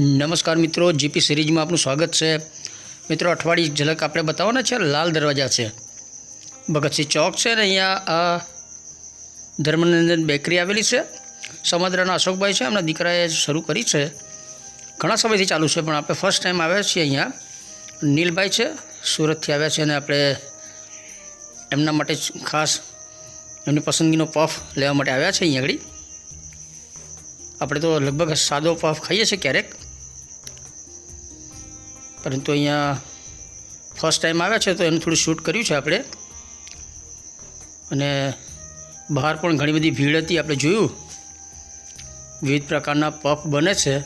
નમસ્કાર મિત્રો, જીપી સિરીઝમાં આપનું સ્વાગત છે. મિત્રો, અઠવાડિયે ઝલક આપણે બતાવવાના છે, લાલ દરવાજા છે. ભગતસિંહ ચોક છે ને અહીંયા ધર્મનંદન બેકરી આવેલી છે. સમુદ્રના અશોકભાઈ છે, એમના દીકરાએ શરૂ કરી છે. ઘણા સમયથી ચાલુ છે, પણ આપણે ફર્સ્ટ ટાઈમ આવ્યા છીએ અહીંયા. નીલભાઈ છે, સુરતથી આવ્યા છે અને આપણે એમના માટે ખાસ એમની પસંદગીનો પફ લેવા માટે આવ્યા છે અહીંયા આગળ. આપણે તો લગભગ સાદો પફ ખાઈએ છીએ ક્યારેક. પરંતુ અહીંયા ફર્સ્ટ ટાઈમ આવ્યા છે તો એનું થોડું શૂટ કર્યું છે આપણે. અને બહાર પણ ઘણી બધી ભીડ હતી, આપણે જોયું. વિવિધ પ્રકારના પફ બને છે.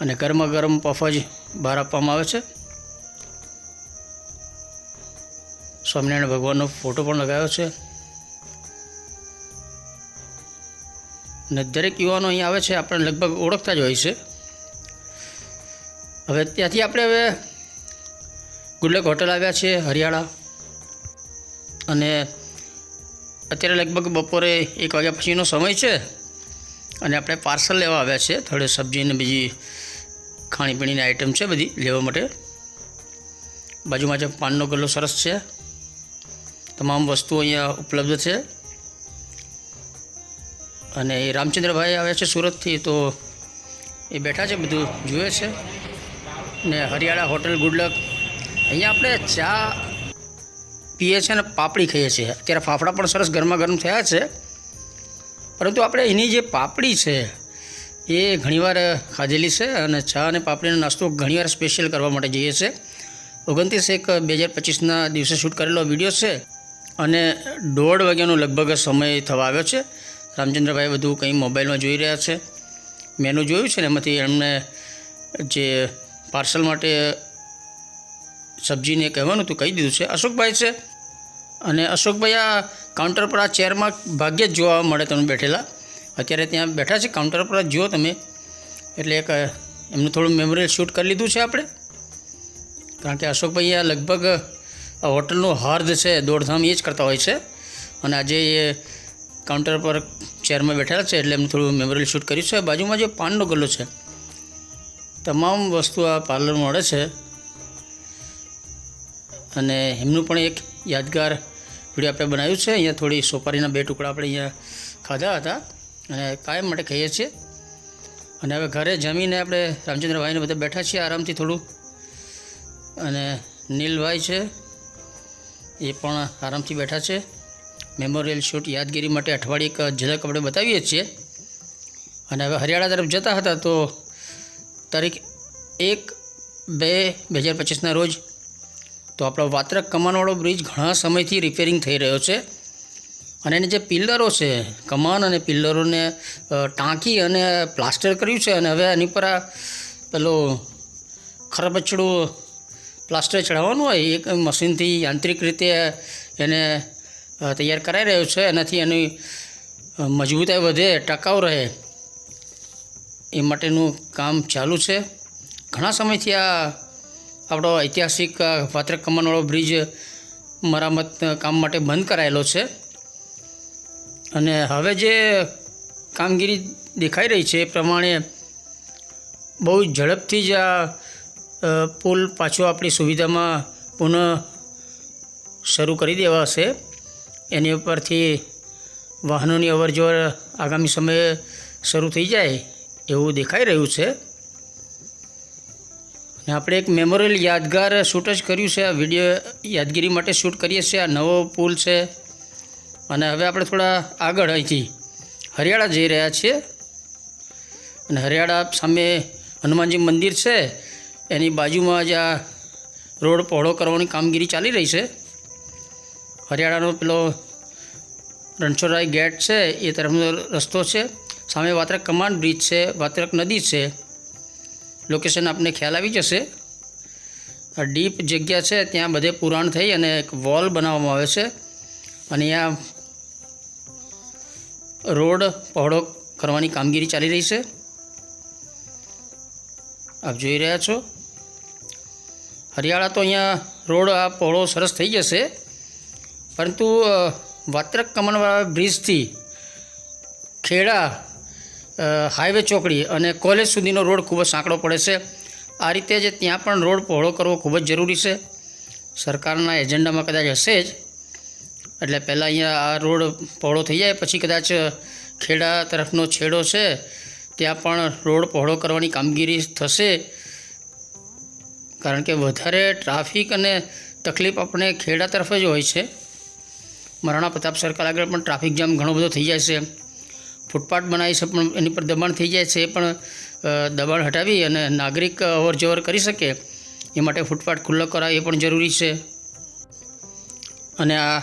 અને ગરમા ગરમ પફ જ બહાર આપવામાં આવે છે. સ્વામિનારાયણ ભગવાનનો ફોટો પણ લગાવ્યો છે. અને દરેક યુવાનો અહીં આવે છે આપણે લગભગ ઓળખતા જ હોય છે. હવે ત્યાંથી આપણે હવે ગુડલક હોટલ આવ્યા છીએ હરિયાળા અને અત્યારે લગભગ બપોરે એક વાગ્યા પછીનો સમય છે. અને આપણે પાર્સલ લેવા આવ્યા છે થોડી સબ્જી અને બીજી ખાણીપીણીની આઈટમ છે બધી લેવા માટે. બાજુમાં જે પાનનો ગલ્લો સરસ છે. તમામ વસ્તુઓ અહીંયા ઉપલબ્ધ છે. અને એ રામચંદ્રભાઈ આવ્યા છે સુરતથી, તો એ બેઠા છે, બધું જુએ છે. ને હરિયાળા હોટલ ગુડલક અહીંયા આપણે ચા પીએ છીએ અને પાપડી ખાઈએ છીએ. અત્યારે ફાફડા પણ સરસ ગરમા ગરમ થયા છે. પરંતુ આપણે એની જે પાપડી છે, એ ઘણીવાર ખાધેલી છે અને ચા અને પાપડીનો નાસ્તો ઘણીવાર સ્પેશિયલ કરવા માટે જઈએ છીએ. ઓગણત્રીસ એક બે હજાર પચીસના દિવસે શૂટ કરેલો વીડિયો છે અને દોઢ વાગ્યાનો લગભગ સમય થવા આવ્યો છે. રામચંદ્રભાઈ બધું કંઈ મોબાઈલમાં જોઈ રહ્યા છે. મેનુ જોયું છે ને એમાંથી એમને જે પાર્સલ માટે સબ્જીને કહેવાનું હતું, કહી દીધું છે. અશોકભાઈ છે અને અશોકભાઈ આ કાઉન્ટર પર આ ચેરમાં ભાગ્યે જ જોવા મળે તમને બેઠેલા. અત્યારે ત્યાં બેઠા છે કાઉન્ટર પર જુઓ તમે. એટલે એક, એમનું થોડું મેમોરિયલ શૂટ કરી લીધું છે આપણે. કારણ કે અશોકભાઈ આ લગભગ આ હોટલનું હાર્દ છે, દોડધામ એ જ કરતા હોય છે. અને આજે એ કાઉન્ટર પર ચેરમાં બેઠેલા છે, એટલે એમને થોડું મેમોરિયલ શૂટ કર્યું છે. બાજુમાં જે પાનનો ગલ્લો છે તમામ વસ્તુ આ પાર્લર મળે છે. અને એમનું પણ એક યાદગાર વીડિયો આપણે બનાવ્યું છે. અહીંયા થોડી સોપારીના બે ટુકડા આપણે અહીંયા ખાધા હતા અને કાયમ માટે ખાઈએ છીએ. અને હવે ઘરે જમીને આપણે રામચંદ્રભાઈને બધા બેઠા છીએ. આરામથી થોડું. અને નીલભાઈ છે, એ પણ આરામથી બેઠા છે. મેમોરિયલ શૂટ યાદગીરી માટે અઠવાડિયે એક ઝલક આપણે બતાવીએ છીએ. અને હવે હરિયાણા તરફ જતા હતા તો તારીખ એક બે બે હજાર પચીસના રોજ તો આપણો વાત્રક કમાનવાળો બ્રિજ ઘણા સમયથી રિપેરિંગ થઈ રહ્યો છે. અને એને જે પિલ્લરો છે, કમાન અને પિલ્લરોને ટાંકી અને પ્લાસ્ટર કર્યું છે અને હવે એની પર આ પેલો ખરબચડું પ્લાસ્ટર ચડાવવાનું હોય, એક મશીનથી યાંત્રિક રીતે એને તૈયાર કરાઈ રહ્યો છે. એનાથી એની મજબૂતાઈ વધે, ટકાઉ રહે. એ માટેનું કામ ચાલુ છે. ઘણા સમયથી આ આપણો ઐતિહાસિક, આ વાત્રક કમાનવાળો બ્રિજ મરામત કામ માટે બંધ કરાયેલો છે. અને હવે જે કામગીરી દેખાઈ રહી છે એ પ્રમાણે બહુ ઝડપથી જ આ પુલ પાછો આપણી સુવિધામાં પુનઃ શરૂ કરી દેવાશે. એની ઉપરથી વાહનોની અવરજવર આગામી સમયે શરૂ થઈ જાય. એવું દેખાઈ રહ્યું છે. અને આપણે એક મેમોરિયલ યાદગાર શૂટ જ કર્યું છે. આ વીડિયો યાદગીરી માટે શૂટ કરીએ છીએ. આ નવો પુલ છે. અને હવે આપણે થોડા આગળ અહીંથી હરિયાળા જઈ રહ્યા છીએ. અને હરિયાળા સામે હનુમાનજી મંદિર છે. એની બાજુમાં જ આ રોડ પહોળો કરવાની કામગીરી ચાલી રહી છે. હરિયાળાનો પેલો રણછોડરાય ગેટ છે. એ તરફનો રસ્તો છે. સામે વાત્રક કમાન્ડ બ્રિજ છે, વાત્રક નદી છે. લોકેશન આપને ખ્યાલ આવી જશે. ડીપ જગ્યા છે, ત્યાં બધે પુરાણ થઈ અને એક વોલ બનાવવામાં આવે છે. અને અહીંયા રોડ પહોળો કરવાની કામગીરી ચાલી રહી છે. આપ જોઈ રહ્યા છો. હરિયાળા તો અહીંયા રોડ આ પહોળો સરસ થઈ જશે. પરંતુ વાત્રક કમાનવાળા બ્રિજથી ખેડા હાઈવે ચોકડી અને કોલેજ સુધીનો રોડ ખૂબ જ સાંકડો પડે છે. આ રીતે જે ત્યાં પણ રોડ પહોળો કરવો ખૂબ જ જરૂરી છે. સરકારના એજન્ડામાં કદાચ હશે જ. એટલે પહેલાં અહીંયા આ રોડ પહોળો થઈ જાય, પછી કદાચ ખેડા તરફનો છેડો છે, ત્યાં પણ રોડ પહોળો કરવાની કામગીરી થશે. કારણ કે વધારે ટ્રાફિક અને તકલીફ આપણે ખેડા તરફ જ હોય છે. મહારાણા પ્રતાપ સર્કલ આગળ પણ ટ્રાફિક જામ ઘણો બધો થઈ જાય છે. ફૂટપાથ બનાવી છે, પણ એની પર દબાણ થઈ જાય છે, એ પણ દબાણ હટાવી અને નાગરિક અવરજવર કરી શકે, એ માટે ફૂટપાથ ખુલ્લો કરાય એ પણ જરૂરી છે. અને આ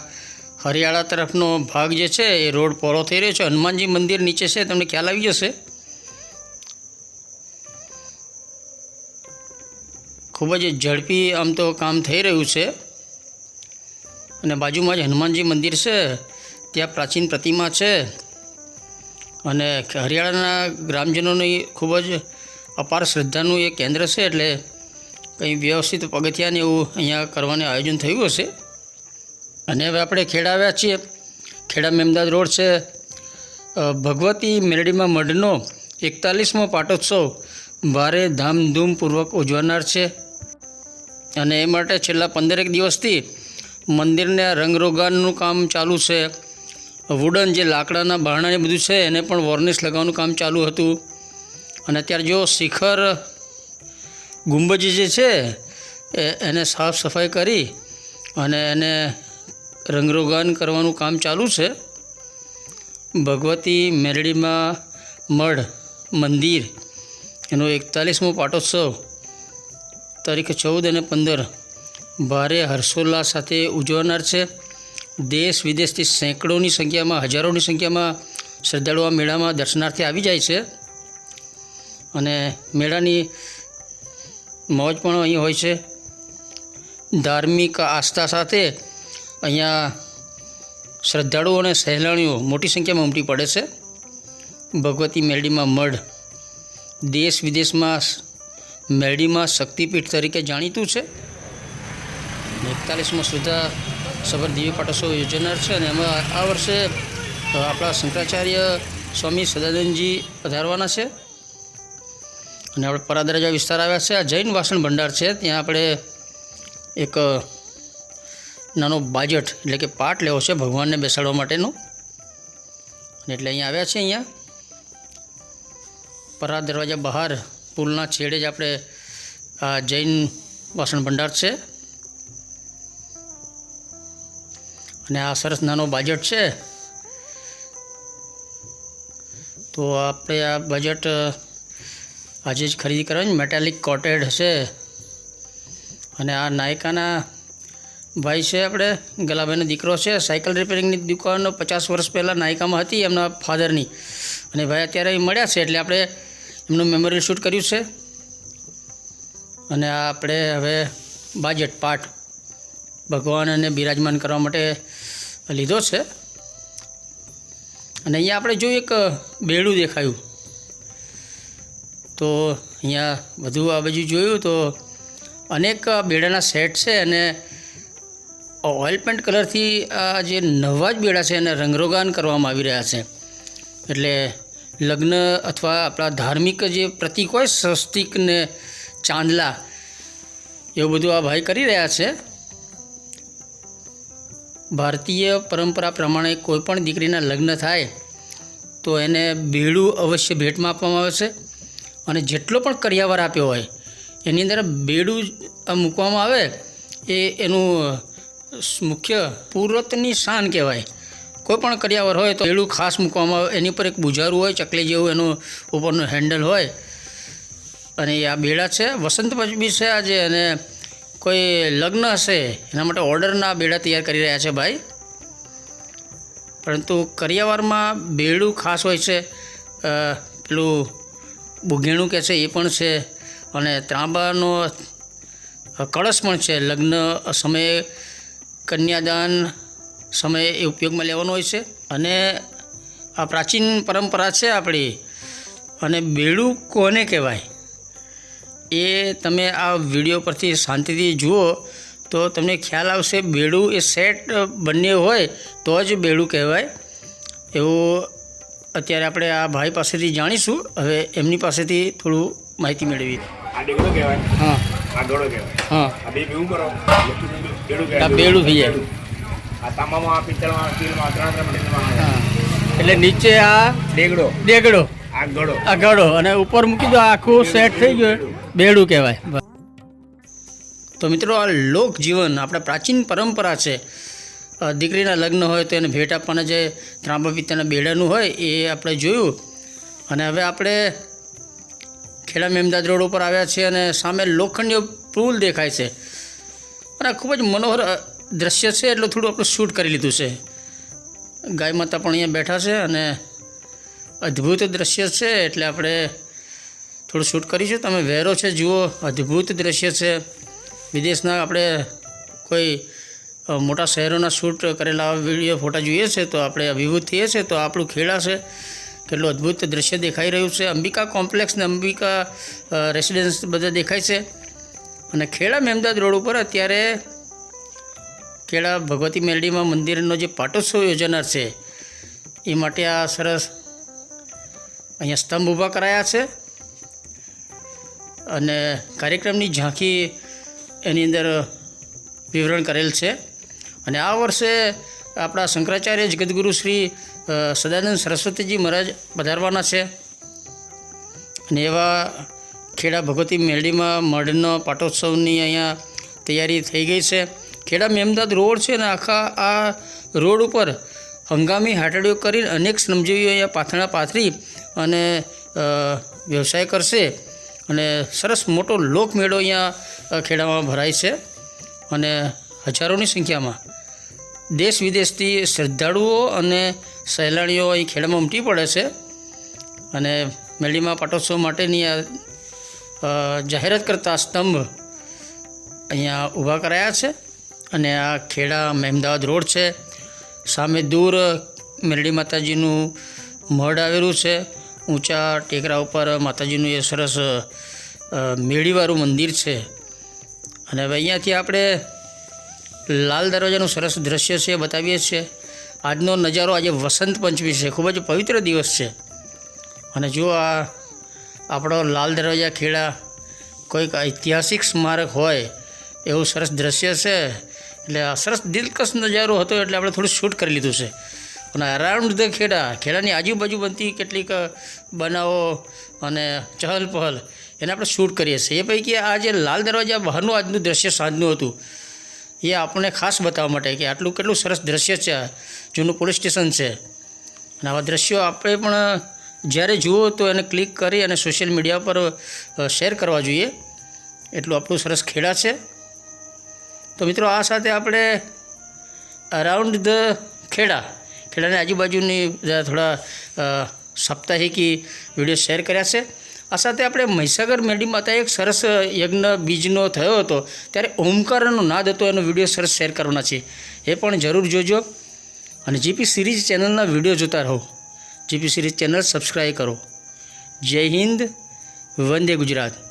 હરિયાળા તરફનો ભાગ જે છે, એ રોડ પહોળો થઈ રહ્યો છે, હનુમાનજી મંદિર નીચે છે, તમને ખ્યાલ આવી જશે. ખૂબ જ ઝડપી આમ તો કામ થઈ રહ્યું છે. અને બાજુમાં જ હનુમાનજી મંદિર છે, ત્યાં પ્રાચીન પ્રતિમા છે. અને હરિયાણાના ગ્રામજનોની ખૂબ જ અપાર શ્રદ્ધાનું એ કેન્દ્ર છે એટલે કંઈ વ્યવસ્થિત પગથિયાને એવું અહીંયા કરવાનું આયોજન થયું હશે. અને હવે આપણે ખેડા આવ્યા છીએ. ખેડા મેમદાદ રોડ છે. ભગવતી મેરડીમાં મઢનો એકતાલીસમો પાટોત્સવ ભારે ધામધૂમપૂર્વક ઉજવનાર છે. અને એ માટે છેલ્લા પંદરેક દિવસથી મંદિરને રંગરોગાનનું કામ ચાલુ છે. વુડન જે લાકડાના બારણાને બધું છે, એને પણ વોર્નિશ લગાવવાનું કામ ચાલુ હતું. અને અત્યારે જો શિખર ગુંબજ જે છે એને સાફ સફાઈ કરી અને એને રંગરોગાન કરવાનું કામ ચાલુ છે. ભગવતી મેરડીમાં મઢ, મંદિર, એનો એકતાલીસમો પાટોત્સવ, તારીખ ચૌદ અને પંદર, ભારે હર્ષોલ્લાસ સાથે ઉજવનાર છે. દેશ વિદેશથી સેંકડોની સંખ્યામાં, હજારોની સંખ્યામાં શ્રદ્ધાળુઓ આ મેળામાં દર્શનાર્થે આવી જાય છે. અને મેળાની મોજ પણ અહીં હોય છે. ધાર્મિક આસ્થા સાથે અહીંયા શ્રદ્ધાળુઓ અને સહેલાણીઓ મોટી સંખ્યામાં ઉમટી પડે છે. ભગવતી મેરડીમાં મઢ દેશ વિદેશમાં મેરડીમાં શક્તિપીઠ તરીકે જાણીતું છે. એકતાલીસમાં સુધા સબર દિવ્ય પાટોત્સવ યોજાનાર છે અને એમાં આ વર્ષે આપણા શંકરાચાર્ય સ્વામી સદાનંદજી પધારવાના છે. અને આપણે પરાદરાજા વિસ્તાર આવ્યા છે. આ જૈન વાસણ ભંડાર છે. ત્યાં આપણે એક નાનો બાજટ એટલે કે પાટ લેવો છે ભગવાનને બેસાડવા માટેનો. એટલે અહીંયા આવ્યા છે અહીંયા. પરા દરવાજા બહાર પુલના છેડે જ આપણે આ જૈન વાસણ ભંડાર છે. અને આ સરસ નાનો બજેટ છે. તો આપણે આ બજેટ આજે જ ખરીદી કરવાની. મેટાલિક કોટેડ છે અને આ નાયકાના ભાઈ છે આપણે, ગલાભાઈનો દીકરો છે. સાયકલ રિપેરિંગની દુકાનો પચાસ વર્ષ પહેલાં નાયકામાં હતી એમના ફાધરની અને ભાઈ અત્યારે મળ્યા છે એટલે આપણે એમનું મેમોરિયલ શૂટ કર્યું છે. અને આ આપણે હવે બાજેટ પાઠ ભગવાનને બિરાજમાન કરવા માટે લીધો છે. અને અહીંયા આપણે જોયું એક બેડું દેખાયું. તો અહીંયા વધુ આ બાજુ જોયું તો અનેક બેડાના સેટ છે અને ઓઇલ પેન્ટ કલરથી આ જે નવા જ બેડા છે એને રંગરોગાન કરવામાં આવી રહ્યા છે. એટલે લગ્ન અથવા આપણા ધાર્મિક જે પ્રતીક હોય, સ્વસ્તિક ને ચાંદલા, એવું બધું આ ભાઈ કરી રહ્યા છે. ભારતીય પરંપરા પ્રમાણે કોઈપણ દીકરીના લગ્ન થાય, તો એને બેડું અવશ્ય ભેટમાં આપવામાં આવે છે. અને જેટલો પણ કરિયાવર આપ્યો હોય, એની અંદર બેડું મૂકવામાં આવે, એ એનું મુખ્ય પૂર્વતની શાન કહેવાય. કોઈ પણ કરિયાવર હોય તો બેડું ખાસ મૂકવામાં આવે, એની પર એક બુજારું હોય, ચકલી જેવું એનું ઉપરનું હેન્ડલ હોય. અને આ બેડા છે. વસંત પંચમી છે આજે અને કોઈ લગ્ન હશે, એના માટે ઓર્ડરના બેડા તૈયાર કરી રહ્યા છે ભાઈ. પરંતુ કરિયાવારમાં બેડું ખાસ હોય છે પેલું બુઘેણું કહે છે એ પણ છે, અને ત્રાંબાનો કળશ પણ છે. લગ્ન સમયે કન્યાદાન સમયે એ ઉપયોગમાં લેવાનો હોય છે. અને આ પ્રાચીન પરંપરા છે આપણી. અને બેડું કોને કહેવાય? એ તમે આ વીડિયો પરથી શાંતિથી જુઓ તો તમને ખ્યાલ આવશે બેડું એ સેટ બંને હોય તો જ બેડું કહેવાય. એવું અત્યારે આપણે આ ભાઈ પાસેથી જાણીશું. હવે એમની પાસેથી થોડું માહિતી મેળવી આ ડેગડો કહેવાય? હા. આ ગળો કહેવાય. હા. આ બે ભેગું કરો. બેડું આ બેડું થઈ જાય. આ તાંબામાં પિત્તળમાં સ્ટીલમાં ત્રણ ત્રણ એટલે નીચે આ ડેગડો. ડેગડો. આ ગળો. આ ગળો. અને ઉપર મૂકી દો આખું સેટ થઈ ગયું. બેડું કહેવાય. તો મિત્રો આ લોકજીવન આપણા પ્રાચીન પરંપરા છે. દીકરીના લગ્ન હોય તો એને ભેટ આપવાના જે ત્રાંબા પિત્તાના બેડાનું હોય એ આપણે જોયું. અને હવે આપણે ખેડા મેમદાદ રોડ ઉપર આવ્યા છીએ અને સામે લોખંડીય પુલ દેખાય છે. અને આ ખૂબ જ મનોહર દ્રશ્ય છે એટલે થોડું આપણે શૂટ કરી લીધું છે. ગાય માતા પણ અહીંયા બેઠા છે અને અદ્ભુત દ્રશ્ય છે એટલે આપણે થોડું શૂટ કરીશું. તમે વેરો છે, જુઓ, અદ્ભુત દ્રશ્ય છે. વિદેશના આપણે કોઈ મોટા શહેરોના શૂટ કરેલા વીડિયો ફોટા જોઈએ છે, તો આપણે અભિભૂત થઈએ છીએ તો આપણું ખેડા છે. કેટલું અદ્ભુત દ્રશ્ય દેખાઈ રહ્યું છે. અંબિકા કોમ્પ્લેક્સ ને અંબિકા રેસિડેન્સ બધા દેખાય છે. અને ખેડા મેમદાદ રોડ ઉપર અત્યારે ખેડા ભગવતી મેલડીમાં મંદિરનો જે પાટોત્સવ યોજાનાર છે, એ માટે આ સરસ અહીંયા સ્તંભ ઊભા કરાયા છે. અને કાર્યક્રમની ઝાંખી એની અંદર વિવરણ કરેલ છે. અને આ વર્ષે આપણા શંકરાચાર્ય જગદગુરુ શ્રી સદાનંદ સરસ્વતીજી મહારાજ પધારવાના છે. અને એવા ખેડા ભગવતી મેરડીમાં મઢનો પાટોત્સવની અહીંયા તૈયારી થઈ ગઈ છે. ખેડા મેમદાદ રોડ છે ને આખા આ રોડ ઉપર હંગામી હાટડીઓ કરીને અનેક શ્રમજીવીઓ અહીંયા પાથણા પાથરી અને વ્યવસાય કરશે. અને સરસ મોટો લોકમેળો અહીંયા ખેડામાં ભરાય છે. અને હજારોની સંખ્યામાં દેશ વિદેશથી શ્રદ્ધાળુઓ અને સહેલાણીઓ અહીં ખેડામાં ઉમટી પડે છે. અને મેળીમાં પાટોત્સવ માટેની આ જાહેરાત કરતા સ્તંભ અહીંયા ઊભા કરાયા છે. અને આ ખેડા મહેમદાવાદ રોડ છે. સામે દૂર મેરડી માતાજીનું મઢ આવેલું છે. ઊંચા ટેકરા ઉપર માતાજીનું એ સરસ મેળીવાળું મંદિર છે. અને હવે અહીંયાથી આપણે લાલ દરવાજાનું સરસ દ્રશ્ય છે બતાવીએ છીએ. આજનો નજારો આજે વસંત પંચમી છે. ખૂબ જ પવિત્ર દિવસ છે. અને જો આ આપણો લાલ દરવાજા ખેડા કોઈક ઐતિહાસિક સ્મારક હોય, એવું સરસ દ્રશ્ય છે. એટલે આ સરસ દિલકશ નજારો હતો એટલે આપણે થોડું શૂટ કરી લીધું છે. અને અરાઉન્ડ ધ ખેડા, ખેડાની આજુબાજુ બનતી કેટલીક બનાવો અને ચહલ પહલ એને આપણે શૂટ કરીએ છીએ. એ પૈકી આ જે લાલ દરવાજા બહારનું આજનું દ્રશ્ય સાંજનું હતું, એ આપણને ખાસ બતાવવા માટે કે આટલું કેટલું સરસ દ્રશ્ય છે જૂનું પોલીસ સ્ટેશન છે. અને આવા દ્રશ્યો આપણે પણ જ્યારે જુઓ તો એને ક્લિક કરી અને સોશિયલ મીડિયા પર શેર કરવા જોઈએ. એટલું આપણું સરસ ખેડા છે. તો મિત્રો આ સાથે આપણે અરાઉન્ડ ધ ખેડા ખેડાની આજુબાજુની થોડા સાપ્તાહિકી વીડિયો શેર કર્યા છે. આ સાથે આપણે મહીસાગર મેડી માતા એક સરસ યજ્ઞ બીજનો થયો હતો, ત્યારે ઓમકારનો નાદ હતો, એનો વીડિયો સરસ શેર કરવાના છે એ પણ જરૂર જોજો. અને જીપી સિરીઝ ચેનલના વીડિયો જોતા રહો. જીપી સિરીઝ ચેનલ સબસ્ક્રાઈબ કરો. જય હિન્દ, વંદે ગુજરાત.